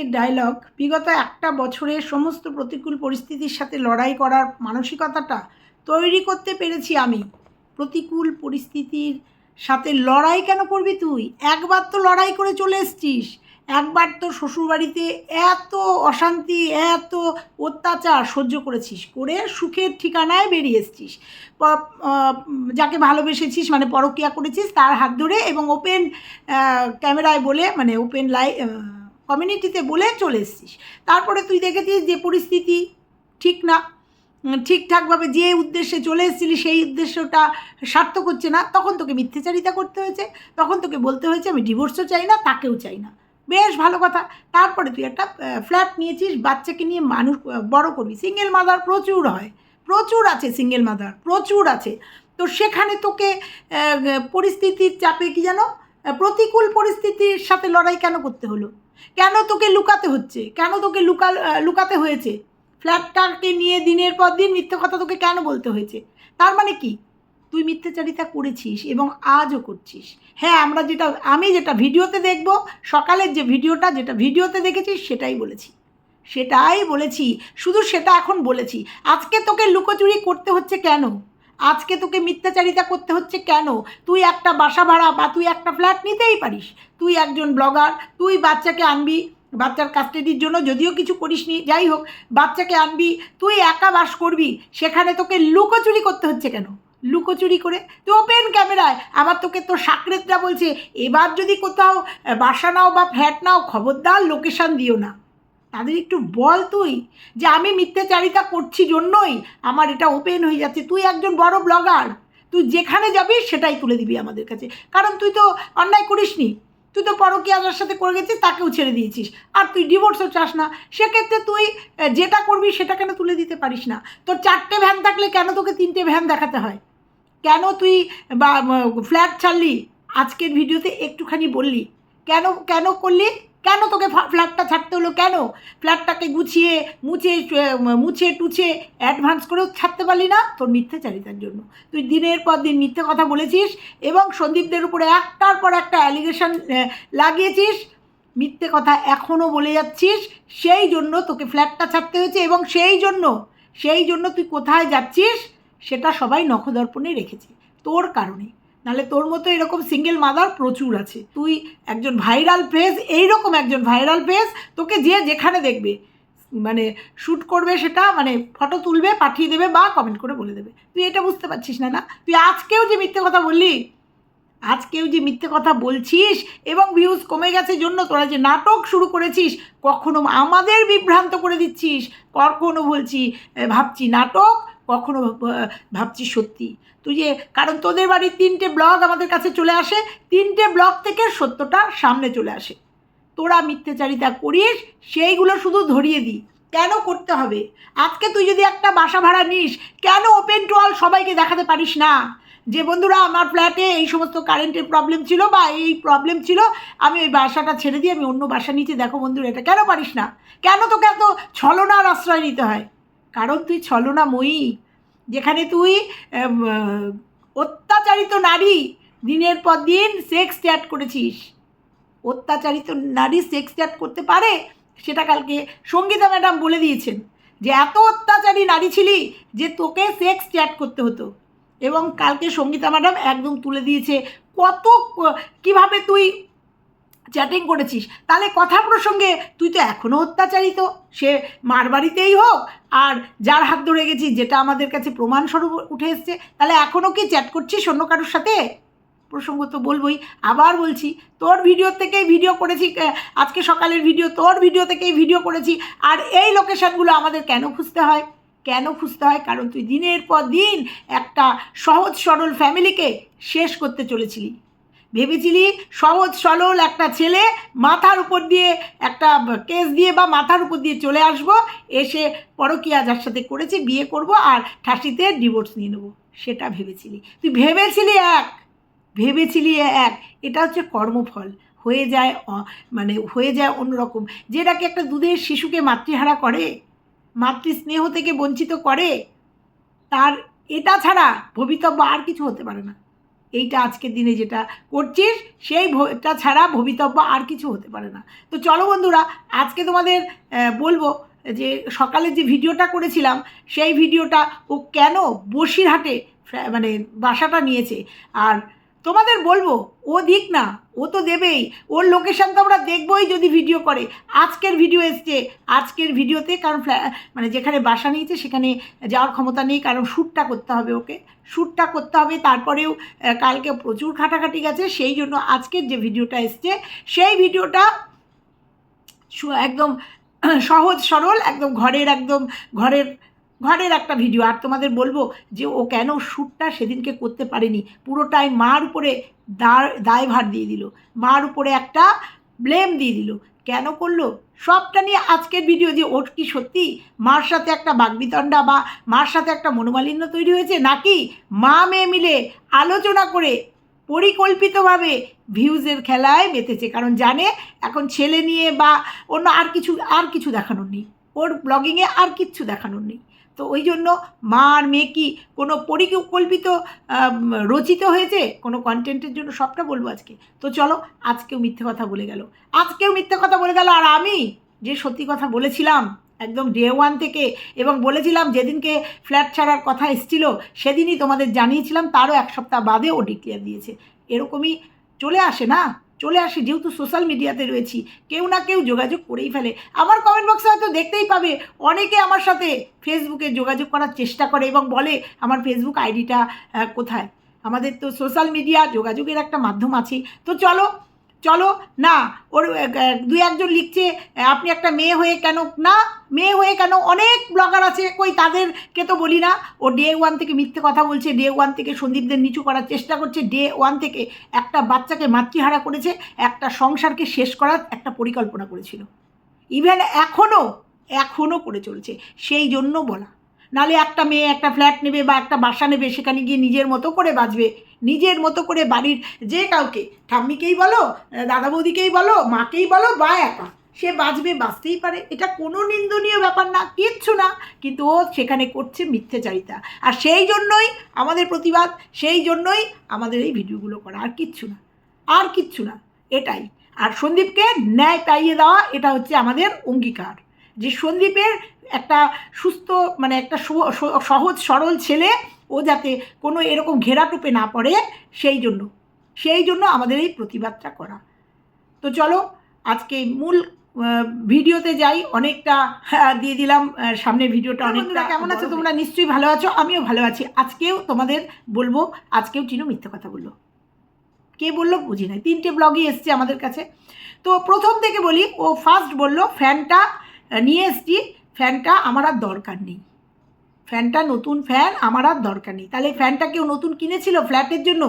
আজকের ডায়লগ বিগত একটা বছরে সমস্ত প্রতিকূল পরিস্থিতির সাথে লড়াই করার মানসিকতাটা তৈরি করতে পেরেছি আমি। প্রতিকূল পরিস্থিতির সাথে লড়াই কেন করবি তুই? একবার তো লড়াই করে চলে এসছিস। একবার তো শ্বশুরবাড়িতে এত অশান্তি, এত অত্যাচার সহ্য করেছিস। করে সুখের ঠিকানায় বেরিয়ে এসছিস। যাকে ভালোবেসেছিস মানে পরকিয়া করেছিস, তার হাত ধরে এবং ওপেন ক্যামেরায় বলে মানে ওপেন লাই কমিউনিটিতে বলে চলে এসছিস। তারপরে তুই দেখেছিস যে পরিস্থিতি ঠিক না ঠিকঠাকভাবে যে উদ্দেশ্যে চলে এসেছিলি সেই উদ্দেশ্যটা সার্থক হচ্ছে না। তখন তোকে মিথ্যেচারিতা করতে হয়েছে তখন তোকে বলতে হয়েছে আমি ডিভোর্সও চাই না তাকেও চাই না। বেশ ভালো কথা। তারপরে তুই একটা ফ্ল্যাট নিয়েছিস বাচ্চাকে নিয়ে মানুষ বড় করবি। সিঙ্গেল মাদার প্রচুর হয় প্রচুর আছে সিঙ্গেল মাদার প্রচুর আছে। তো সেখানে তোকে পরিস্থিতির চাপে কি আহ, প্রতিকূল পরিস্থিতির সাথে লড়াই কেন করতে হলো? কেন তোকে লুকাতে হচ্ছে? কেন তোকে লুকা লুকাতে হয়েছে? ফ্ল্যাটটাকে নিয়ে দিনের পর দিন মিথ্যে কথা তোকে কেন বলতে হয়েছে? তার মানে কি? তুই মিথ্যাচারিতা করেছিস এবং আজও করছিস। হ্যাঁ আমরা যেটা, আমি যেটা ভিডিওতে দেখব, সকালের যে ভিডিওটা, যেটা ভিডিওতে দেখেছিস, সেটাই বলেছি। সেটাই বলেছি। শুধু সেটা এখন বলেছি। আজকে তোকে লুকোচুরি করতে হচ্ছে কেন? আজকে তোকে মিথ্যাচারিতা করতে হচ্ছে কেন? তুই একটা বাসা ভাড়া বা তুই একটা ফ্ল্যাট নিতেই পারিস। তুই একজন ব্লগার তুই বাচ্চাকে আনবি বাচ্চার কাস্টাডির জন্য, যদিও কিছু করিসনি যাই হোক, বাচ্চাকে আনবি, তুই একা বাস করবি, সেখানে তোকে লুকোচুরি করতে হচ্ছে কেন? লুকোচুরি করে? তুই ওপেন ক্যামেরায় আবার তোকে তোর সাকরেতরা বলছে, এবার যদি কোথাও বাসা নাও বা ফ্ল্যাট নাও, খবরদার লোকেশান দিও না। তাদের একটু বল তুই যে আমি মিথ্যাচারিতা করছি জন্যই আমার এটা ওপেন হয়ে যাচ্ছে। তুই একজন বড় ব্লগার তুই যেখানে যাবি সেটাই তুলে দিবি আমাদের কাছে। কারণ তুই তো অন্যায় করিসনি, তুই তো পরকীয়া যার সাথে করে গেছিস, তাকেও ছেড়ে দিয়েছিস। আর তুই ডিভোর্সও চাস না, সেক্ষেত্রে তুই যেটা করবি সেটা কেন তুলে দিতে পারিস না? তোর চারটে ভ্যান থাকলে কেন তোকে তিনটে ভ্যান দেখাতে হয়? কেন তুই বা ফ্ল্যাট ছাড়লি? আজকের ভিডিওতে একটুখানি বললি। কেন কেন করলি? কেন তোকে ফ্ল্যাটটা ছাড়তে হলো? কেন? ফ্ল্যাটটাকে গুছিয়ে, মুছে মুছে, টুছে অ্যাডভান্স করেও ছাড়তে পারলি না? তোর মিথ্যাচারিতার জন্য। তুই দিনের পর দিন মিথ্যে কথা বলেছিস এবং সন্দীপদের উপরে একটার পর একটা অ্যালিগেশন লাগিয়েছিস। মিথ্যে কথা এখনও বলে যাচ্ছিস। সেই জন্য তোকে ফ্ল্যাটটা ছাড়তে হয়েছে এবং সেই জন্য সেই জন্য তুই কোথায় যাচ্ছিস সেটা সবাই নখদর্পণে রেখেছে। তোর কারণে। নাহলে তোর মতো এরকম সিঙ্গেল মাদার প্রচুর আছে। তুই একজন ভাইরাল ফেস এইরকম একজন ভাইরাল ফেস তোকে যে যেখানে দেখবে মানে শ্যুট করবে সেটা মানে ফটো তুলবে, পাঠিয়ে দেবে বা কমেন্ট করে বলে দেবে। তুই এটা বুঝতে পারছিস না না? তুই আজকেও যে মিথ্যে কথা বললি, আজকেও যে মিথ্যে কথা বলছিস এবং ভিউজ কমে গেছে জন্য তোরা যে নাটক শুরু করেছিস, কখনো আমাদের বিভ্রান্ত করে দিচ্ছিস, কখনো বলছি ভাবছি নাটক কখনো ভাবছি সত্যি। তুই যে কারণ তোদের বাড়ির তিনটে ব্লগ আমাদের কাছে চলে আসে, তিনটে ব্লগ থেকে সত্যটা সামনে চলে আসে। তোরা মিথ্যাচারিতা করিস, সেইগুলো শুধু ধরিয়ে দিই কেন করতে হবে? আজকে তুই যদি একটা বাসা ভাড়া নিস, কেন ওপেন টু অল সবাইকে দেখাতে পারিস না? যে বন্ধুরা, আমার ফ্ল্যাটে এই সমস্ত কারেন্টের প্রবলেম ছিল বা এই প্রবলেম ছিল, আমি ওই বাসাটা ছেড়ে দিয়ে আমি অন্য বাসা নিচে, দেখো বন্ধুরা, এটা কেন পারিস না? কেন তোকে এত ছলনার আশ্রয় নিতে হয়? কারণ তুই ছলনাময়ী। যেখানে তুই অত্যাচারিত নারী, দিনের পর দিন সেক্স চ্যাট করেছিস। অত্যাচারিত নারী সেক্স চ্যাট করতে পারে? সেটা কালকে সঙ্গীতা ম্যাডাম বলে দিয়েছেন যে, এত অত্যাচারী নারী ছিলি যে তোকে সেক্স চ্যাট করতে হতো। এবং কালকে সঙ্গীতা ম্যাডাম একদম তুলে দিয়েছে, কত, কীভাবে তুই চ্যাটিং করেছিস। তাহলে কথা প্রসঙ্গে তুই তো এখনও অত্যাচারিত। সে মার বাড়িতেই হোক, আর যার হাত ধরে গেছিস যেটা আমাদের কাছে প্রমাণস্বরূপ উঠে এসছে, তাহলে এখনও কি চ্যাট করছিস অন্য কারোর সাথে? প্রসঙ্গ তো বলবোই। আবার বলছি, তোর ভিডিও থেকেই ভিডিও করেছি আজকে সকালের ভিডিও, তোর ভিডিও থেকেই ভিডিও করেছি, আর এই লোকেশানগুলো আমাদের কেন খুঁজতে হয়? কেন খুঁজতে হয়? কারণ তুই দিনের পর দিন একটা সহজ সরল ফ্যামিলিকে শেষ করতে চলেছিলি। ভেবেছিলি সহজ, সরল একটা ছেলে মাথার উপর দিয়ে একটা কেস দিয়ে বা মাথার উপর দিয়ে চলে আসব, এসে পরকীয়া যার সাথে করেছি, বিয়ে করব আর ঠাসিতে ডিভোর্স নিয়ে নেব। সেটা ভেবেছিলি। তুই ভেবেছিলি এক ভেবেছিলি এক। এটা হচ্ছে কর্মফল। হয়ে যায় মানে হয়ে যায় অন্যরকম। যেটাকে একটা দুধের শিশুকে মাতৃহারা করে, মাতৃস্নেহ থেকে বঞ্চিত করে, তার এটা ছাড়া ভবিতব্য আর কিছু হতে পারে না। এইটা আজকের দিনে যেটা করছিস, সেই টা ছাড়া ভবিতব্য আর কিছু হতে পারে না। তো চলো বন্ধুরা, আজকে তোমাদের বলব যে সকালে যে ভিডিওটা করেছিলাম, সেই ভিডিওটা ও কেন বসিরহাটে মানে বাসাটা নিয়েছে? আর তোমাদের বলব, ও দিক না, ও তো দেবেই। ওর লোকেশান তো আমরা দেখবোই যদি ভিডিও করে। আজকের ভিডিও এসছে, আজকের ভিডিওতে কারণ মানে যেখানে বাসা নিয়েছে সেখানে যাওয়ার ক্ষমতা নেই, কারণ শ্যুটটা করতে হবে ওকে। শ্যুটটা করতে হবে, তারপরেও কালকে প্রচুর খাটাখাটি গেছে, সেই জন্য আজকের যে ভিডিওটা এসছে, সেই ভিডিওটা একদম সহজ সরল, একদম ঘরের একদম ঘরের ঘরের একটা ভিডিও আর তোমাদের বলব যে ও কেন শ্যুটটা সেদিনকে করতে পারেনি। পুরোটাই মার উপরে দায় দায়ভার দিয়ে দিল। মার উপরে একটা ব্লেম দিয়ে দিল। কেন করল? সবটা নিয়ে আজকের ভিডিও যে ওর কি সত্যি? মার সাথে একটা বাগবিতণ্ডা বা মার সাথে একটা মনোমালিন্য তৈরি হয়েছে? নাকি মা মেয়ে মিলে আলোচনা করে পরিকল্পিতভাবে ভিউজের খেলায় মেতেছে কারণ জানে এখন ছেলে নিয়ে বা অন্য আর কিছু আর কিছু দেখানোর নেই। ওর ব্লগিংয়ে আর কিচ্ছু দেখানোর নেই। তো ওই জন্য মা আর মেয়ে কি কোনো পরিকল্পিত রচিত হয়েছে? কোনো কন্টেন্টের জন্য সবটা বলব আজকে। তো চলো, আজকেও মিথ্যে কথা বলে গেল। আজকেও মিথ্যে কথা বলে গেল আর আমি যে সত্যি কথা বলেছিলাম একদম ডে ওয়ান থেকে এবং বলেছিলাম যেদিনকে ফ্ল্যাট ছাড়ার কথা এসেছিল, সেদিনই তোমাদের জানিয়েছিলাম, তারও এক সপ্তাহ বাদে ও ডিক্লেয়ার দিয়েছে। এরকমই চলে আসে না? চলে আসে, যেহেতু সোশ্যাল মিডিয়াতে রয়েছি, কেউ না কেউ যোগাযোগ করেই ফেলে। আমার কমেন্ট বক্সে হয়তো দেখতেই পাবে, অনেকে আমার সাথে ফেসবুকে যোগাযোগ করার চেষ্টা করে এবং বলে, আমার ফেসবুক আইডিটা কোথায়? আমাদের তো সোশ্যাল মিডিয়া যোগাযোগের একটা মাধ্যম আছে। তো চলো চলো, না, ওর দু একজন লিখছে আপনি একটা মেয়ে হয়ে কেন, না, মেয়ে হয়ে কেন অনেক ব্লগার আছে, কই তাদেরকে তো বলি না। ও ডে ওয়ান থেকে মিথ্যে কথা বলছে ডে ওয়ান থেকে সন্দীপদের নিচু করার চেষ্টা করছে ডে ওয়ান থেকে একটা বাচ্চাকে মাতৃহারা করেছে, একটা সংসারকে শেষ করার একটা পরিকল্পনা করেছিল। ইভেন এখনও এখনও করে চলছে, সেই জন্য বলা। নালে একটা মেয়ে, একটা ফ্ল্যাট নেবে বা একটা বাসা নেবে, সেখানে গিয়ে নিজের মতো করে বাঁচবে। নিজের মতো করে বাড়ির যে কাউকে, ঠাম্মিকেই বলো দাদা বৌদিকেই বলো, মাকেই বলো, বা একা, সে বাঁচবে, বাঁচতেই পারে। এটা কোনো নিন্দনীয় ব্যাপার না, কিচ্ছু না, কিন্তু ও সেখানে করছে মিথ্যেচারিতা। আর সেই জন্যই আমাদের প্রতিবাদ, সেই জন্যই আমাদের এই ভিডিওগুলো করা। আর কিচ্ছু না, আর কিচ্ছু না, এটাই। আর সন্দীপকে ন্যায় পাইয়ে দেওয়া, এটা হচ্ছে আমাদের অঙ্গীকার। যে সন্দীপের একটা সুস্থ মানে একটা সহজ সরল ছেলে ও যাতে কোনো এরকম ঘেরাটোপে না পড়ে সেই জন্য। সেই জন্য আমাদের এই প্রতিবাদটা করা। তো চলো আজকে মূল ভিডিওতে যাই। অনেকটা হ্যাঁ, দিয়ে দিলাম সামনে ভিডিওটা অনেকটা কেমন আছো? তোমরা নিশ্চয়ই ভালো আছো আমিও ভালো আছি। আজকেও তোমাদের বলব আজকেও টিনু মিথ্যে কথা বলল। কে বলল বুঝি নাই তিনটে ব্লগই এসছে আমাদের কাছে। তো প্রথম থেকে বলি ও ফার্স্ট বলল ফ্যানটা নিয়ে এসছি। ফ্যানটা আমার আর দরকার নেই। ফ্যানটা নতুন ফ্যান আমার আর দরকার নেই। তাহলে ফ্যানটা কেউ নতুন কিনেছিল ফ্ল্যাটের জন্য?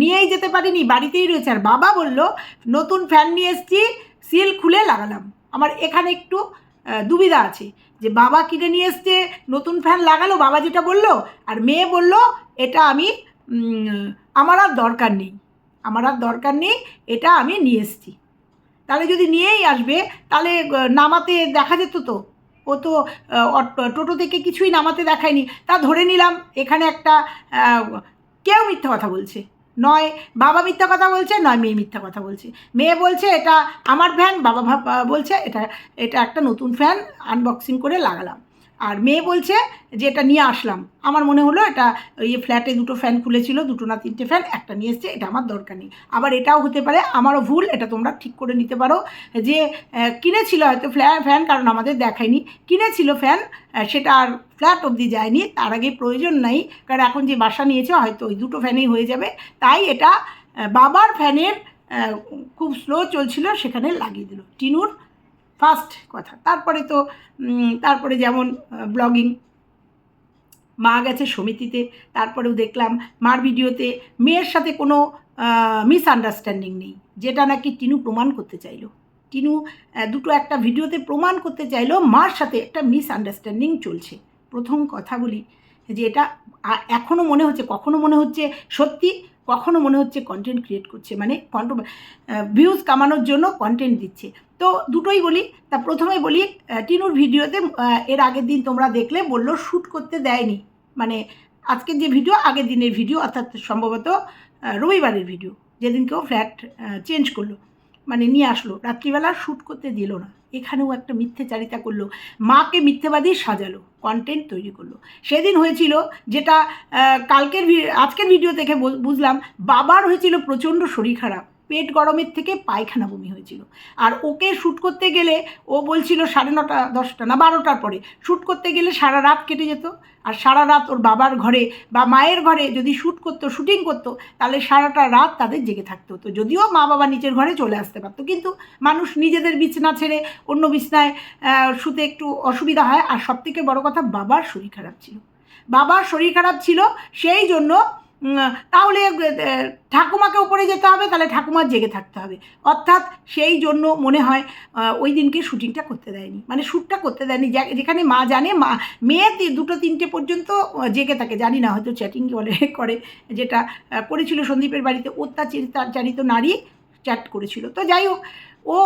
নিয়েই যেতে পারিনি, বাড়িতেই রয়েছে। আর বাবা বলল, নতুন ফ্যান নিয়ে এসছি সিল খুলে লাগালাম। আমার এখানে একটু দুবিধা আছে। যে বাবা কিনে নিয়ে এসছে, নতুন ফ্যান লাগালো, বাবা যেটা বলল, আর মেয়ে বলল, এটা আমি আমার আর দরকার নেই। আমার আর দরকার নেই, এটা আমি নিয়ে এসছি। তাহলে যদি নিয়েই আসবে, তাহলে নামাতে দেখা যেত তো? ও তো টোটো থেকে কিছুই নামাতে দেখায়নি। তা ধরে নিলাম, এখানে একটা কেউ মিথ্যা কথা বলছে। নয়, বাবা মিথ্যা কথা বলছে, নয়, মেয়ে মিথ্যা কথা বলছে। মেয়ে বলছে, এটা আমার ফ্যান বাবা বলছে, এটা এটা একটা নতুন ফ্যান আনবক্সিং করে লাগালাম। আর মেয়ে বলছে যে এটা নিয়ে আসলাম। আমার মনে হলো এটা ওই ফ্ল্যাটে দুটো ফ্যান খুলেছিল, দুটো না তিনটে ফ্যান একটা নিয়ে এসছে, এটা আমার দরকার নেই। আবার এটাও হতে পারে, আমারও ভুল, এটা তোমরা ঠিক করে নিতে পারো যে কিনেছিল হয়তো ফ্ল্যা ফ্যান কারণ আমাদের দেখায়নি। কিনেছিল ফ্যান সেটা আর ফ্ল্যাট অবধি যায়নি, তার আগে প্রয়োজন নাই, কারণ এখন যে বাসা নিয়েছে, হয়তো ওই দুটো ফ্যানেই হয়ে যাবে। তাই এটা বাবার ফ্যানের খুব স্লো চলছিল, সেখানে লাগিয়ে দিল। টিনুর ফার্স্ট কথা। তারপরে তো তারপরে যেমন ব্লগিং। মা গেছে সমিতিতে, তারপরেও দেখলাম মার ভিডিওতে মেয়ের সাথে কোনো মিসআন্ডারস্ট্যান্ডিং নেই, যেটা নাকি টিনু প্রমাণ করতে চাইলো। টিনু দুটো একটা ভিডিওতে প্রমাণ করতে চাইলো মার সাথে একটা মিসআন্ডারস্ট্যান্ডিং চলছে। প্রথম কথা বলি যে এটা এখনও মনে হচ্ছে, কখনো মনে হচ্ছে সত্যি কখনো মনে হচ্ছে কন্টেন্ট ক্রিয়েট করছে মানে ভিউজ কামানোর জন্য কন্টেন্ট দিচ্ছে। তো দুটোই বলি, তা প্রথমে বলি টিনুর ভিডিওতে এর আগের দিন তোমরা দেখলে বলল শ্যুট করতে দেয়নি। মানে আজকের যে ভিডিও আগের দিনের ভিডিও অর্থাৎ সম্ভবত রবিবারের ভিডিও যেদিন কেউ ফ্ল্যাট চেঞ্জ করল। মানে নিয়ে আসলো, রাত্রিবেলা শ্যুট করতে দিল না। এখানেও একটা মিথ্যেচারিতা করল। মাকে মিথ্যেবাদী সাজালো কন্টেন্ট তৈরি করল। সেদিন হয়েছিল যেটা কালকের আজকের ভিডিও থেকে বুঝলাম, বাবার হয়েছিল প্রচণ্ড শরীর খারাপ। পেট গরমের থেকে পায়খানা বমি হয়েছিল। আর ওকে শ্যুট করতে গেলে ও বলছিল সাড়ে নটা, দশটা না, বারোটার পরে। শ্যুট করতে গেলে সারা রাত কেটে যেত। আর সারা রাত ওর বাবার ঘরে বা মায়ের ঘরে যদি শ্যুট করতো শুটিং করতো, তাহলে সারাটা রাত তাদের জেগে থাকতে হতো। যদিও মা বাবা নিচের ঘরে চলে আসতে পারতো, কিন্তু মানুষ নিজেদের বিছনা ছেড়ে অন্য বিছনায় শুতে একটু অসুবিধা হয়। আর সবথেকে বড় কথা, বাবার শরীর খারাপ ছিল। বাবার শরীর খারাপ ছিল, সেই জন্য তাহলে ঠাকুমাকে উপরে যেতে হবে, তাহলে ঠাকুমার জেগে থাকতে হবে। অর্থাৎ সেই জন্য মনে হয় ওই দিনকে শুটিংটা করতে দেয়নি। মানে শ্যুটটা করতে দেয়নি। যেখানে মা জানে, মা, মেয়ে দুটো তিনটে পর্যন্ত জেগে থাকে। জানি না, হয়তো চ্যাটিং বলে, করে, যেটা করেছিল সন্দীপের বাড়িতে। অত্যাচারিত নারী চ্যাট করেছিল। তো যাই হোক, ও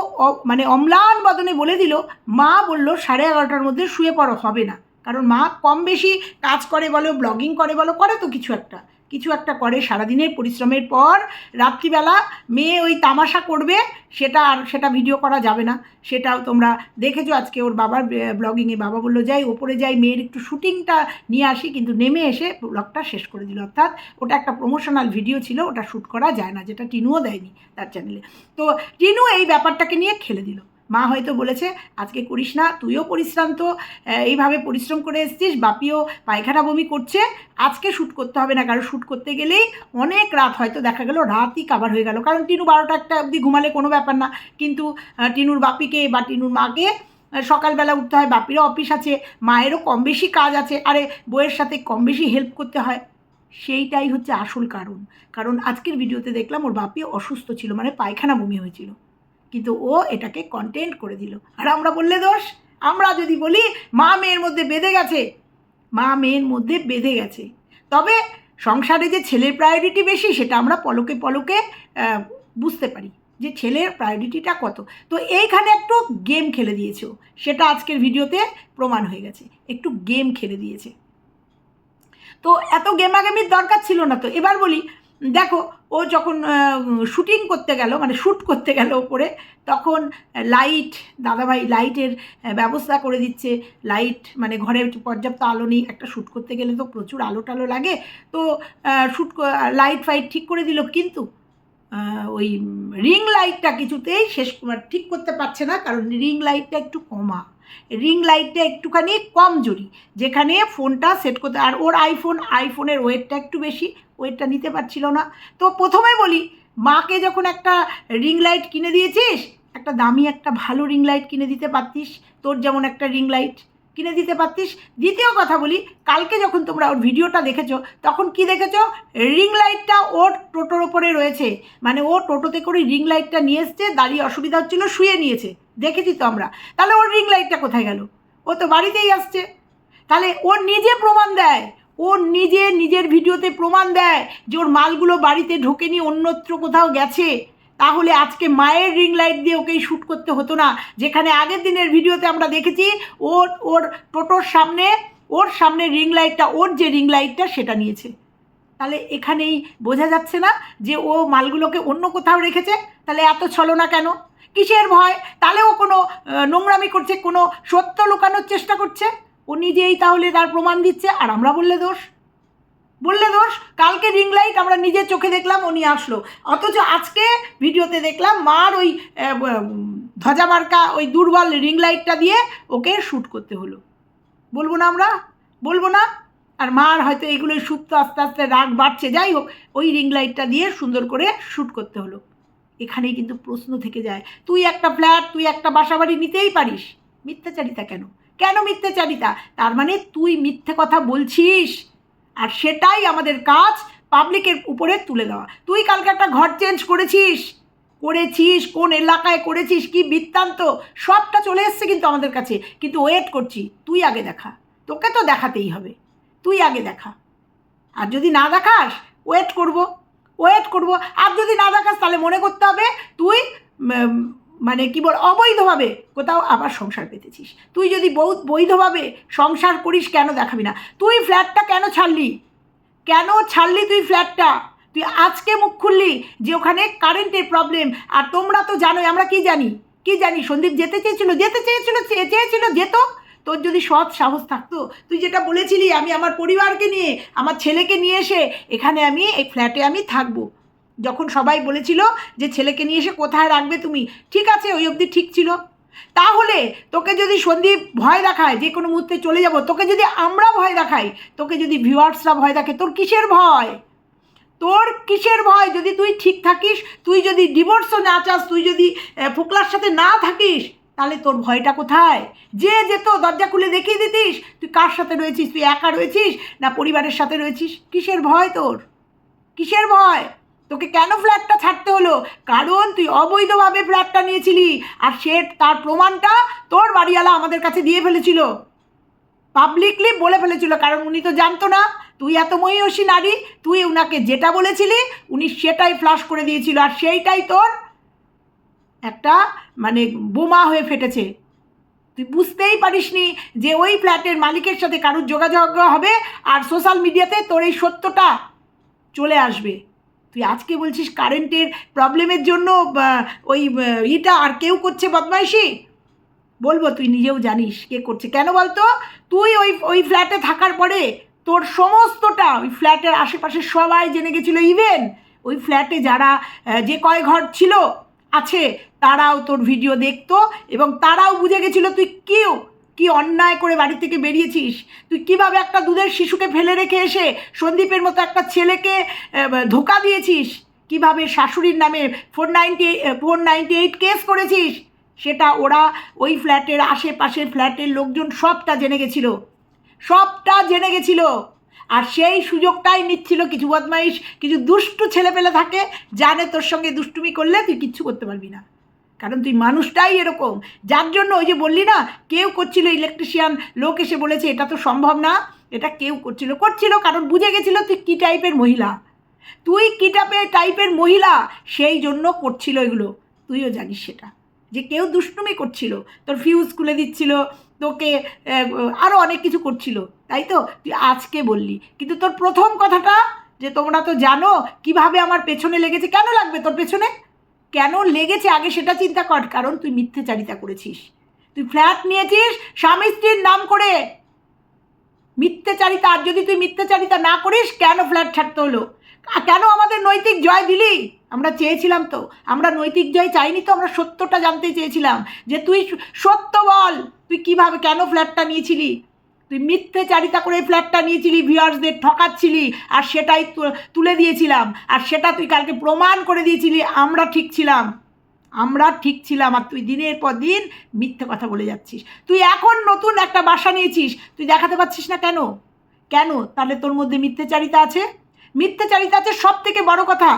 মানে অম্লান বদনে বলে দিল, মা বলল, সাড়ে এগারোটার মধ্যে শুয়ে পড়ো, হবে না। কারণ মা কম বেশি কাজ করে বলো ব্লগিং করে বলো, করে তো কিছু একটা। কিছু একটা করে সারাদিনের পরিশ্রমের পর রাত্রিবেলা মেয়ে ওই তামাশা করবে, সেটা আর সেটা ভিডিও করা যাবে না। সেটাও তোমরা দেখেছ আজকে ওর বাবার ব্লগিংয়ে বাবা বলল, যাই, ওপরে যাই, মেয়ের একটু শুটিংটা নিয়ে আসি। কিন্তু নেমে এসে ব্লগটা শেষ করে দিল। অর্থাৎ ওটা একটা প্রমোশনাল ভিডিও ছিল, ওটা শ্যুট করা যায় না, যেটা টিনুও দেয়নি তার চ্যানেলে তো টিনু এই ব্যাপারটাকে নিয়ে খেলে দিল। মা হয়তো বলেছে, আজকে করিস না, তুইও পরিশ্রান্ত এইভাবে পরিশ্রম করে এসছিস, বাপিও পায়খানা বমি করছে, আজকে শ্যুট করতে হবে না। কারণ শ্যুট করতে গেলেই অনেক রাত হয়তো দেখা গেল, রাতই কাবার হয়ে গেল। কারণ টিনু বারোটা একটা অবধি ঘুমালে কোনো ব্যাপার না। কিন্তু টিনুর বাপিকে বা টিনুর মাকে সকালবেলা উঠতে হয়, বাপিরও অফিস আছে, মায়েরও কম বেশি কাজ আছে। আরে বইয়ের সাথে কম বেশি হেল্প করতে হয়। সেইটাই হচ্ছে আসল কারণ। কারণ আজকের ভিডিওতে দেখলাম ওর বাপি অসুস্থ ছিল মানে পায়খানা বমি হয়েছিল। কিন্তু ও এটাকে কন্টেন্ট করে দিল। আর আমরা বললে দোষ? আমরা যদি বলি, মা মেয়ের মধ্যে বেঁধে গেছে। মা মেয়ের মধ্যে বেঁধে গেছে। তবে সংসারে যে ছেলের প্রায়োরিটি বেশি, সেটা আমরা পলকে পলকে বুঝতে পারি যে ছেলের প্রায়োরিটিটা কত। তো এইখানে একটু গেম খেলে দিয়েছে সেটা আজকের ভিডিওতে প্রমাণ হয়ে গেছে। একটু গেম খেলে দিয়েছে। তো এত গেমাগেমির দরকার ছিল না তো। এবার বলি দেখো, ও যখন শুটিং করতে গেল মানে শ্যুট করতে গেল ওপরে, তখন লাইট দাদাভাই লাইটের ব্যবস্থা করে দিচ্ছে। লাইট মানে ঘরে পর্যাপ্ত আলো নেই, একটা শ্যুট করতে গেলে তো প্রচুর আলো টালো লাগে। তো শ্যুট লাইট ফাইট ঠিক করে দিল, কিন্তু ওই রিং লাইটটা কিছুতেই শেষ, ঠিক করতে পারছে না, কারণ রিং লাইটটা একটু কমা। রিং লাইটটা একটুখানি কম যেখানে ফোনটা সেট করতে আর ওর আইফোন আইফোনের ওয়েটটা একটু বেশি ওয়েটটা নিতে পারছিল না। তো প্রথমে বলি, মাকে যখন একটা রিং লাইট কিনে দিয়েছিস, একটা দামি, একটা ভালো রিং লাইট কিনে দিতে পারতিস, তোর যেমন একটা রিং লাইট কিনে দিতে পারতিস। দ্বিতীয় কথা বলি, কালকে যখন তোমরা ওর ভিডিওটা দেখেছ, তখন কি দেখেছ? রিং লাইটটা ওর টোটোর ওপরে রয়েছে। মানে ও টোটোতে করে রিং লাইটটা নিয়ে এসছে, দাঁড়িয়ে অসুবিধা হচ্ছিল, শুয়ে নিয়েছে। দেখেছি তো আমরা। তাহলে ওর রিং লাইটটা কোথায় গেল? ও তো বাড়িতেই আসছে। তাহলে ওর নিজে প্রমাণ দেয়। ওর নিজে নিজের ভিডিওতে প্রমাণ দেয় যে ওর মালগুলো বাড়িতে ঢোকেনি, অন্যত্র কোথাও গেছে। তাহলে আজকে মায়ের রিং লাইট দিয়ে ওকেই শ্যুট করতে হতো না। যেখানে আগের দিনের ভিডিওতে আমরা দেখেছি, ওর ওর টোটোর সামনে, ওর সামনে রিং লাইটটা ওর যে রিং লাইটটা সেটা নিয়েছে। তাহলে এখানেই বোঝা যাচ্ছে না যে ও মালগুলোকে অন্য কোথাও রেখেছে। তাহলে এত ছলনা কেন? কিসের ভয়? তাহলেও কোনো নোংরামি করছে, কোনো সত্য লুকানোর চেষ্টা করছে? ও নিজেই তাহলে তার প্রমাণ দিচ্ছে, আর আমরা বললে দোষ? বললে দোষ? কালকে রিং লাইট আমরা নিজের চোখে দেখলাম, উনি আসলো। অথচ আজকে ভিডিওতে দেখলাম, মার ওই ধ্বজা মার্কা, ওই দুর্বল রিং লাইটটা দিয়ে ওকে শ্যুট করতে হলো। বলব না আমরা? বলব না? আর মার হয়তো এগুলোই সুপ্ত, আস্তে আস্তে রাগ বাড়ছে। যাই হোক, ওই রিং লাইটটা দিয়ে সুন্দর করে শ্যুট করতে হলো। এখানেই কিন্তু প্রশ্ন থেকে যায়, তুই একটা ফ্ল্যাট তুই একটা বাসা বাড়ি নিতেই পারিস। মিথ্যাচারিতা কেন? কেন মিথ্যাচারিতা? তার মানে তুই মিথ্যে কথা বলছিস, আর সেটাই আমাদের কাজ পাবলিকের উপরে তুলে দেওয়া। তুই কালকে একটা ঘর চেঞ্জ করেছিস করেছিস, কোন এলাকায় করেছিস, কি বৃত্তান্ত, সবটা চলে এসছে কিন্তু আমাদের কাছে। কিন্তু ওয়েট করছি, তুই আগে দেখা। তোকে তো দেখাতেই হবে। তুই আগে দেখা। আর যদি না দেখাস ওয়েট করব। ওয়েট করব। আর যদি না দেখাস, তাহলে মনে করতে হবে তুই মানে কি বল, অবৈধভাবে কোথাও আবার সংসার পেতেছিস। তুই যদি বৈধভাবে সংসার করিস, কেন দেখাবি না? তুই ফ্ল্যাটটা কেন ছাড়লি? কেন ছাড়লি তুই ফ্ল্যাটটা? তুই আজকে মুখ খুললি যে ওখানে কারেন্টের প্রবলেম। আর তোমরা তো জানোই, আমরা কি জানি? কি জানি? সন্দীপ যেতে চেয়েছিল যেতে চেয়েছিল চেয়েছিল, যেত। তোর যদি সৎ সাহস থাকতো, তুই যেটা বলেছিলি আমি আমার পরিবারকে নিয়ে, আমার ছেলেকে নিয়ে এসে এখানে আমি, এই ফ্ল্যাটে আমি থাকব। যখন সবাই বলেছিল যে ছেলেকে নিয়ে এসে কোথায় রাখবে তুমি, ঠিক আছে, ওই অবধি ঠিক ছিল। তাহলে তোকে যদি সন্দীপ ভয় দেখায়, যে কোনো মুহূর্তে চলে যাব, তোকে যদি আমরা ভয় দেখাই, তোকে যদি ভিউয়ার্সরা ভয় দেখে, তোর কিসের ভয়? তোর কিসের ভয়? যদি তুই ঠিক থাকিস, তুই যদি ডিভোর্সও না চাস, তুই যদি ফোকলার সাথে না থাকিস তাহলে তোর ভয়টা কোথায়? যে যেত দরজা খুলে দেখিয়ে দিতিস, তুই কার সাথে রয়েছিস? তুই একা রয়েছিস না পরিবারের সাথে রয়েছিস? কিসের ভয় তোর? কিসের ভয়? তোকে কেন ফ্ল্যাটটা ছাড়তে হলো? কারণ তুই অবৈধভাবে ফ্ল্যাটটা নিয়েছিলি, আর সে তার প্রমাণটা তোর বাড়িওয়ালা আমাদের কাছে দিয়ে ফেলেছিল। পাবলিকলি বলে ফেলেছিল, কারণ উনি তো জানতো না। তুই এত মহিষী নারী, তুই উনাকে যেটা বলেছিলি, উনি সেটাই ফ্লাশ করে দিয়েছিল, আর সেইটাই তোর একটা মানে বোমা হয়ে ফেটেছে। তুই বুঝতেই পারিসনি যে ওই ফ্ল্যাটের মালিকের সাথে কারোর যোগাযোগ হবে আর সোশ্যাল মিডিয়াতে তোর এই সত্যটা চলে আসবে। তুই আজকে বলছিস কারেন্টের প্রবলেমের জন্য ওই ইটা আর কেউ করছে বদমাইশি? বলব তুই নিজেও জানিস কে করছে। কেন বলতো? তুই ওই ওই ফ্ল্যাটে থাকার পরে তোর সমস্তটা, ওই ফ্ল্যাটের আশেপাশে সবাই জেনে গেছিল। ইভেন ওই ফ্ল্যাটে যারা যে কয় ঘর ছিল, আছে তারাও তোর ভিডিও দেখতো এবং তারাও বুঝে গেছিল, তুই কেউ? কি অন্যায় করে বাড়ি থেকে বেরিয়েছিস? তুই কীভাবে একটা দুধের শিশুকে ফেলে রেখে এসে সন্দীপের মতো একটা ছেলেকে ধোকা দিয়েছিস? কীভাবে শাশুড়ির নামে four ninety four ninety eight case করেছিস? সেটা ওরা ওই ফ্ল্যাটের আশেপাশের ফ্ল্যাটের লোকজন সবটা জেনে গেছিল। সবটা জেনে গেছিল। আর সেই সুযোগটাই নিচ্ছিল কিছু বদমাইশ, কিছু দুষ্টু ছেলেপেলে থাকে, জানে তোর সঙ্গে দুষ্টুমি করলে তুই কিচ্ছু করতে পারবি না। কারণ তুই মানুষটাই এরকম। যার জন্য ওই যে বললি না, কেউ করছিল ইলেকট্রিশিয়ান লোক এসে বলেছে, এটা তো সম্ভব না, এটা কেউ করছিল। করছিল কারণ বুঝে গেছিল তুই কী টাইপের মহিলা। তুই কী টাইপের মহিলা? সেই জন্য করছিল এগুলো। তুইও জানিস সেটা। যে কেউ দুষ্টুমি করছিল, তোর ফিউজ খুলে দিচ্ছিল, তোকে আরও অনেক কিছু করছিল, তাই তো? তুই আজকে বললি। কিন্তু তোর প্রথম কথাটা, যে তোমরা তো জানো কীভাবে আমার পেছনে লেগেছে, কেন লাগবে তোর পেছনে? কেন লেগেছে আগে সেটা চিন্তা কর, কারণ তুই মিথ্যেচারিতা করেছিস। তুই ফ্ল্যাট নিয়েছিস, স্বামী স্ত্রীর নাম করে। মিথ্যেচারিতা, আর যদি তুই মিথ্যেচারিতা না করিস, কেন ফ্ল্যাট ছাড়তে হলো? কেন আমাদের নৈতিক জয় দিলি? আমরা চেয়েছিলাম তো। আমরা নৈতিক জয় চাইনি তো, আমরা সত্যটা জানতে চেয়েছিলাম যে তুই সত্য বল। তুই কীভাবে কেন ফ্ল্যাটটা নিয়েছিলি? তুই মিথ্যে চারিতা করে ফ্ল্যাটটা নিয়েছিলি ভিউয়ার্সদের ঠকাচ্ছিলি, আর সেটাই তুলে দিয়েছিলাম, আর সেটা তুই কালকে প্রমাণ করে দিয়েছিলি, আমরা ঠিক ছিলাম। আমরা ঠিক ছিলাম, আর তুই দিনের পর দিন মিথ্যে কথা বলে যাচ্ছিস। তুই এখন নতুন একটা বাসা নিয়েছিস, তুই দেখাতে পারছিস না কেন? কেন? তাহলে তোর মধ্যে মিথ্যেচারিতা আছে? মিথ্যেচারিতা আছে সব থেকে বড় কথা।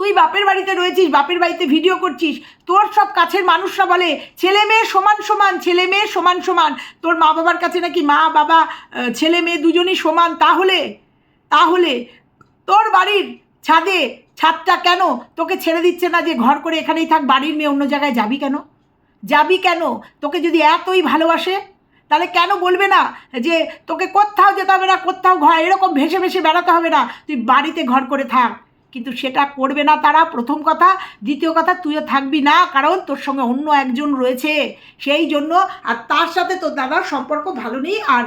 তুই বাপের বাড়িতে রয়েছিস, বাপের বাড়িতে ভিডিও করছিস। তোর সব কাছের মানুষরা বলে, ছেলে মেয়ে সমান সমান, ছেলে মেয়ে সমান সমান। তোর মা বাবার কাছে নাকি মা, বাবা ছেলে মেয়ে দুজনই সমান? তাহলে তাহলে তোর বাড়ির ছাদে ছাদটা কেন? তোকে ছেড়ে দিচ্ছে না যে ঘর করে এখানেই থাক, বাড়ির মেয়ে অন্য জায়গায় যাবি কেন? যাবি কেন? তোকে যদি এতই ভালোবাসে, তাহলে কেন বলবে না যে তোকে কোথাও যেতে হবে না, কোথাও ঘর এরকম ভেসে ভেসে বেড়াতে হবে না। তুই বাড়িতে ঘর করে থাক। কিন্তু সেটা করবে না তারা, প্রথম কথা। দ্বিতীয় কথা, তুইও থাকবি না, কারণ তোর সঙ্গে অন্য একজন রয়েছে। সেই জন্য, আর তার সাথে তোর দাদার সম্পর্ক ভালো নেই, আর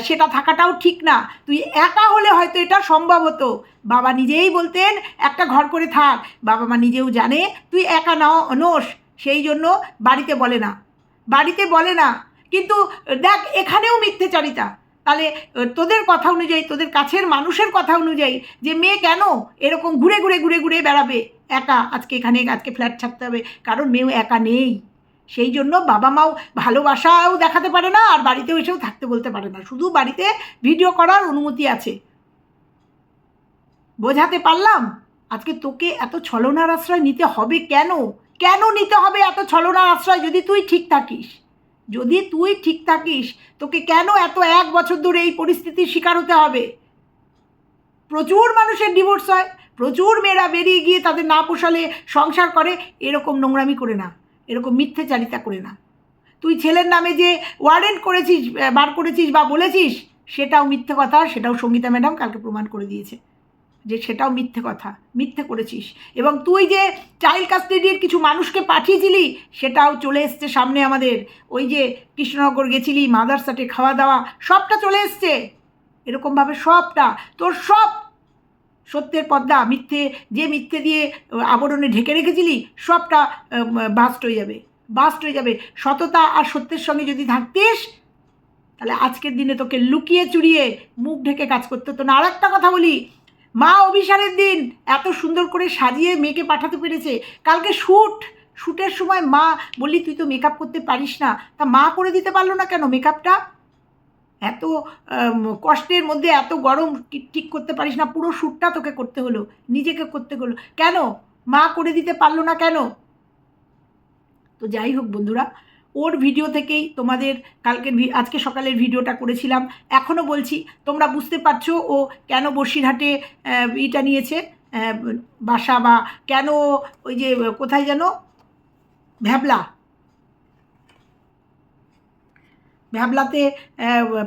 সেটা থাকাটাও ঠিক না। তুই একা হলে হয়তো এটা সম্ভব হতো। বাবা নিজেই বলতেন, একটা ঘর করে থাক। বাবা মা নিজেও জানে, তুই একা নাও নোস সেই জন্য বাড়িতে বলে না। বাড়িতে বলে না। কিন্তু দেখ, এখানেও মিথ্যেচারিতা। তাহলে তোদের কথা অনুযায়ী, তোদের কাছের মানুষের কথা অনুযায়ী, যে মেয়ে কেন এরকম ঘুরে ঘুরে ঘুরে ঘুরে বেড়াবে? একা, আজকে এখানে, আজকে ফ্ল্যাট ছাড়তে হবে। কারণ মেয়েও একা নেই। সেই জন্য বাবা মাও ভালোবাসাও দেখাতে পারে না, আর বাড়িতেও এসেও থাকতে বলতে পারে না। শুধু বাড়িতে ভিডিও করার অনুমতি আছে। বোঝাতে পারলাম? আজকে তোকে এত ছলনার আশ্রয় নিতে হবে কেন? কেন নিতে হবে এত ছলনার আশ্রয় যদি তুই ঠিক থাকিস? যদি তুই ঠিক থাকিস, তোকে কেন এত এক বছর ধরে এই পরিস্থিতির শিকার হতে হবে? প্রচুর মানুষের ডিভোর্স হয়, প্রচুর মেয়েরা বেরিয়ে গিয়ে তাদের না পোষালে সংসার করে, এরকম নোংরামি করে না, এরকম মিথ্যেচারিতা করে না। তুই ছেলের নামে যে ওয়ারেন্ট করেছিস বার করেছিস বা বলেছিস, সেটাও মিথ্যে কথা, সেটাও সঙ্গীতা ম্যাডাম কালকে প্রমাণ করে দিয়েছে। যে সেটাও মিথ্যে কথা, মিথ্যে করেছিস। এবং তুই যে চাইল্ড কাস্টাডির কিছু মানুষকে পাঠিয়েছিলি, সেটাও চলে এসছে সামনে আমাদের। ওই যে কৃষ্ণনগর গেছিলি মাদারসাটে খাওয়া দাওয়া, সবটা চলে এসছে। এরকমভাবে সবটা, তোর সব সত্যের পদ্মা, মিথ্যে, যে মিথ্যে দিয়ে আবরণে ঢেকে রেখেছিলি, সবটা বাস্ট হয়ে যাবে বাস্ট হয়ে যাবে। সততা আর সত্যের সঙ্গে যদি থাকতিস, তাহলে আজকের দিনে তোকে লুকিয়ে চুরিয়ে মুখ ঢেকে কাজ করতে তো না। আর একটা কথা বলি মা অভিসারের দিন। এত সুন্দর করে সাজিয়ে মেয়েকে পাঠাতে পেরেছে। কালকে শ্যুট শ্যুটের সময় মা বললি, তুই তো মেকআপ করতে পারিস না। তা মা করে দিতে পারল না কেন মেকআপটা এত কষ্টের মধ্যে এত গরম ঠিক করতে পারিস না। পুরো শ্যুটটা তোকে করতে হলো, নিজেকে করতে হলো। কেন? মা করে দিতে পারল না কেন? তো যাই হোক বন্ধুরা ওর ভিডিও থেকেই তোমাদের কালকের আজকে সকালের ভিডিওটা করেছিলাম। এখনও বলছি, তোমরা বুঝতে পারছ ও কেন বসিরহাটে ইটা নিয়েছে বাসা বা কেন ওই যে, কোথায় যেন? ভ্যাবলা। ভ্যাবলাতে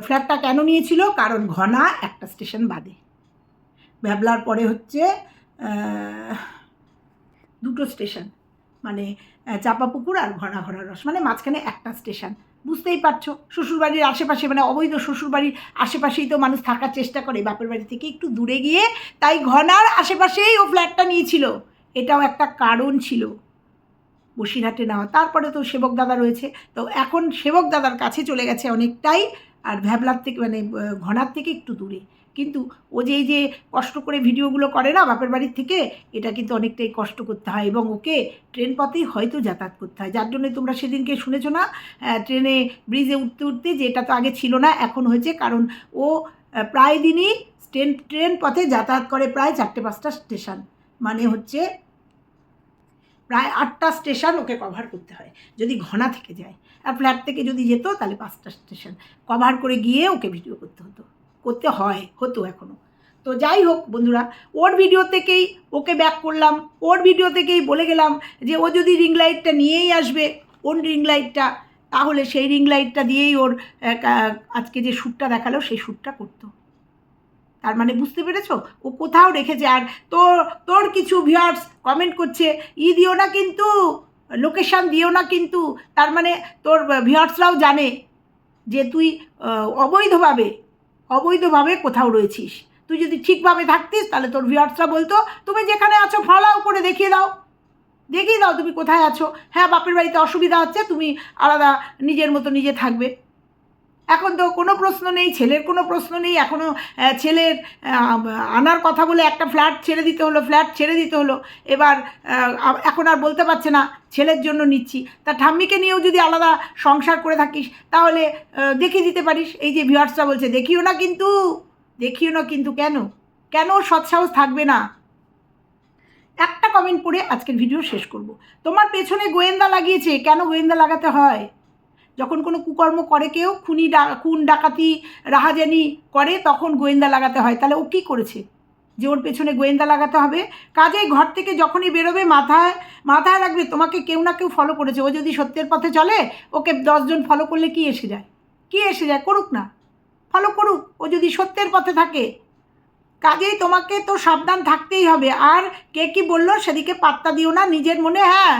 ফ্ল্যাটটা কেন নিয়েছিল? কারণ ঘনা একটা স্টেশন বাদে। ভ্যাবলার পরে হচ্ছে দুটো স্টেশন মানে চাপাপুকুর আর ঘনা ঘনা রস মানে মাঝখানে একটা স্টেশন বুঝতেই পারছ? শ্বশুরবাড়ির আশেপাশে মানে অবৈধ শ্বশুরবাড়ির আশেপাশেই তো মানুষ থাকার চেষ্টা করে, বাপের বাড়ি থেকে একটু দূরে গিয়ে তাই ঘনার আশেপাশেই ও ফ্ল্যাটটা নিয়েছিল। এটাও একটা কারণ ছিল। বসিরহাটে নেওয়া। তারপরে তো সেবক দাদা রয়েছে। তো এখন সেবক দাদার কাছে চলে গেছে অনেকটাই, আর ভ্যাবলার থেকে মানে ঘনার থেকে একটু দূরে। কিন্তু ও যে এই যে কষ্ট করে ভিডিওগুলো করে না বাপের বাড়ির থেকে, এটা কিন্তু অনেকটাই কষ্ট করতে হয় এবং ওকে ট্রেন পথেই হয়তো যাতায়াত করতে হয়। যার জন্য তোমরা সেদিনকে শুনেছো না ট্রেনে ব্রিজে উঠতে উঠতে যে এটা তো আগে ছিল না, এখন হয়েছে। কারণ ও প্রায় দিনই ট্রেন ট্রেন পথে যাতায়াত করে প্রায় চারটে, পাঁচটা স্টেশন। মানে হচ্ছে প্রায় আটটা স্টেশন ওকে কভার করতে হয়, যদি ঘনা থেকে যায়। আর ফ্ল্যাট থেকে যদি যেত তাহলে পাঁচটা স্টেশন কভার করে গিয়ে ওকে ভিডিও করতে হতো। করতে হয়, হতো এখনও তো যাই হোক বন্ধুরা, ওর ভিডিও থেকেই ওকে ব্যাক করলাম। ওর ভিডিও থেকেই বলে গেলাম যে, ও যদি রিং লাইটটা নিয়েই আসবে, ওর রিং লাইটটা তাহলে সেই রিং লাইটটা দিয়েই ওর আজকে যে শ্যুটটা দেখাল, সেই শ্যুটটা করতো। তার মানে বুঝতে পেরেছ? ও কোথাও রেখেছে। আর তোর তোর কিছু ভিউয়ার্স কমেন্ট করছে, ই দিও না কিন্তু লোকেশান দিও না কিন্তু। তার মানে তোর ভিউয়ার্সরাও জানে যে, তুই অবৈধভাবে অবৈধভাবে কোথাও রয়েছিস। তুই যদি ঠিকভাবে থাকতিস, তাহলে তোর ভিউয়ার্সরা বলতো, তুমি যেখানে আছো, ফলাও করে দেখিয়ে দাও। দেখিয়ে দাও তুমি কোথায় আছো। হ্যাঁ বাপের বাড়িতে অসুবিধা হচ্ছে তুমি আলাদা নিজের মতো নিজে থাকবে। এখন তো কোনো প্রশ্ন নেই, ছেলের কোনো প্রশ্ন নেই এখনও ছেলের আনার কথা বলে একটা ফ্ল্যাট ছেড়ে দিতে হলো, ফ্ল্যাট ছেড়ে দিতে হলো, এবার এখন আর বলতে পারছে না, ছেলের জন্য নিচ্ছি। তা ঠাম্মিকে নিয়েও যদি আলাদা সংসার করে থাকিস, তাহলে দেখিয়ে দিতে পারিস। এই যে ভিউয়ার্সরা বলছে, দেখিও না কিন্তু, দেখিও না কিন্তু কেন? কেন সৎসাহস থাকবে না? একটা কমেন্ট পড়ে আজকের ভিডিও শেষ করব। তোমার পেছনে গোয়েন্দা লাগিয়েছে, কেন গোয়েন্দা লাগাতে হয়? যখন কোনো কুকর্ম করে কেউ, খুনি ডা, খুন ডাকাতি, রাহাজানি করে, তখন গোয়েন্দা লাগাতে হয়। তাহলে ও কী করেছে? যে ওর পেছনে গোয়েন্দা লাগাতে হবে। কাজেই ঘর থেকে যখনই বেরোবে, মাথায় মাথায় রাখবে, তোমাকে কেউ না কেউ ফলো করেছে। ও যদি সত্যের পথে চলে, ওকে দশজন ফলো করলে কি এসে যায়? কি এসে যায়? করুক না। ফলো করুক। ও যদি সত্যের পথে থাকে, কাজেই তোমাকে তো সাবধান থাকতেই হবে। আর কে কি বলল, সেদিকে পাত্তা দিও না নিজের মনে হ্যাঁ?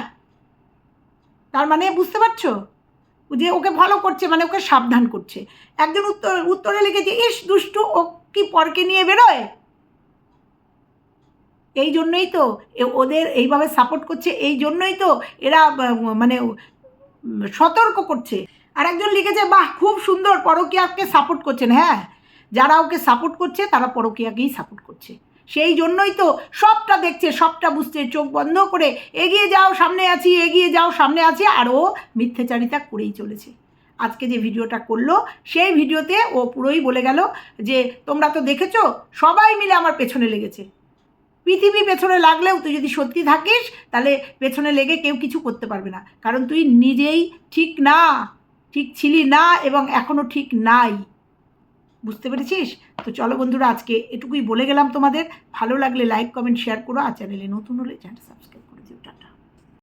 তার মানে বুঝতে পারছ? যে ওকে ফলো করছে মানে ওকে সাবধান করছে। একজন উত্তর, উত্তরে লিখেছে, ইস, দুষ্টু, ও কি পরকে নিয়ে বেরোয়? এই জন্যই তো ওদের এইভাবে সাপোর্ট করছে, এই জন্যই তো এরা মানে সতর্ক করছে। আর একজন লিখেছে, বাহ, খুব সুন্দর, পরকিয়াকে সাপোর্ট করছেন। হ্যাঁ যারা ওকে সাপোর্ট করছে, তারা পরকিয়াকেই সাপোর্ট করছে। সেই জন্যই তো সবটা দেখছে, সবটা বুঝছে, চোখ বন্ধ করে এগিয়ে যাও, সামনে আছি, এগিয়ে যাও, সামনে আছি, আর ও মিথ্যাচারিতা করেই চলেছে। আজকে যে ভিডিওটা করল, সেই ভিডিওতে ও পুরোই বলে গেল যে, তোমরা তো দেখেছ, সবাই মিলে আমার পেছনে লেগেছে। পৃথিবী পেছনে লাগলেও তুই যদি সত্যি থাকিস, তাহলে পেছনে লেগে কেউ কিছু করতে পারবে না। কারণ তুই নিজেই ঠিক না, ঠিক ছিলি না, এবং এখনও ঠিক নাই। বুঝতে পেরেছিস? তো চলো বন্ধুরা, আজকে এটুকুই বলে গেলাম তোমাদের। ভালো লাগলে লাইক কমেন্ট শেয়ার করো। আর চ্যানেলে নতুন হলে চ্যানেল সাবস্ক্রাইব